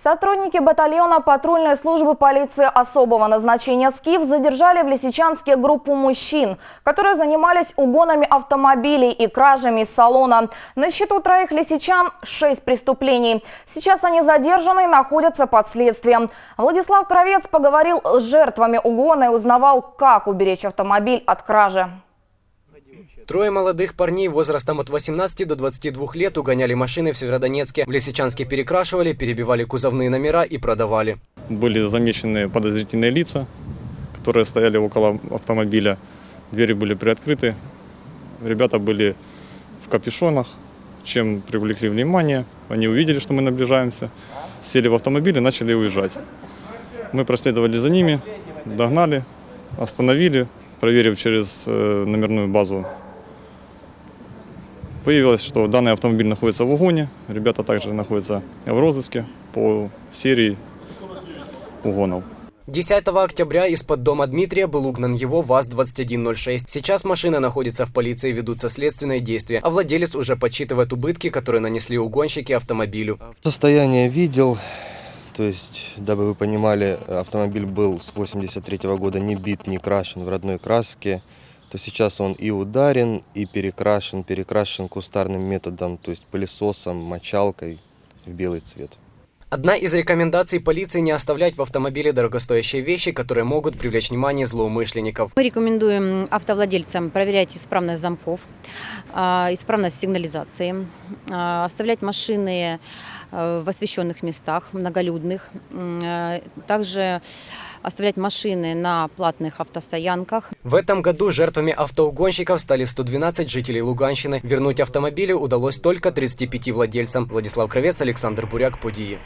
Сотрудники батальона патрульной службы полиции особого назначения «Скиф» задержали в Лисичанске группу мужчин, которые занимались угонами автомобилей и кражами из салона. На счету троих лисичан шесть преступлений. Сейчас они задержаны и находятся под следствием. Владислав Кровец поговорил с жертвами угона и узнавал, как уберечь автомобиль от кражи. Трое молодых парней возрастом от 18 до 22 лет угоняли машины в Северодонецке. В Лисичанске перекрашивали, перебивали кузовные номера и продавали. Были замечены подозрительные лица, которые стояли около автомобиля. Двери были приоткрыты. Ребята были в капюшонах, чем привлекли внимание. Они увидели, что мы наближаемся, сели в автомобиль и начали уезжать. Мы проследовали за ними, догнали, остановили, проверив через э, номерную базу. Выявилось, что данный автомобиль находится в угоне. Ребята также находятся в розыске по серии угонов. 10 октября из-под дома Дмитрия был угнан его ВАЗ-2106. Сейчас машина находится в полиции, ведутся следственные действия, а владелец уже подсчитывает убытки, которые нанесли угонщики автомобилю. Состояние видел, то есть, дабы вы понимали, автомобиль был с 83 года не бит, не крашен в родной краске. То сейчас он и ударен, и перекрашен, перекрашен кустарным методом, то есть пылесосом, мочалкой в белый цвет. Одна из рекомендаций полиции не оставлять в автомобиле дорогостоящие вещи, которые могут привлечь внимание злоумышленников. Мы рекомендуем автовладельцам проверять исправность замков, а, исправность сигнализации, а, оставлять машины э, в освещенных местах, многолюдных, э, также оставлять машины на платных автостоянках. В этом году жертвами автоугонщиков стали 112 жителей Луганщины. Вернуть автомобили удалось только 35 владельцам. Владислав Кровец, Александр Буряк, Подии.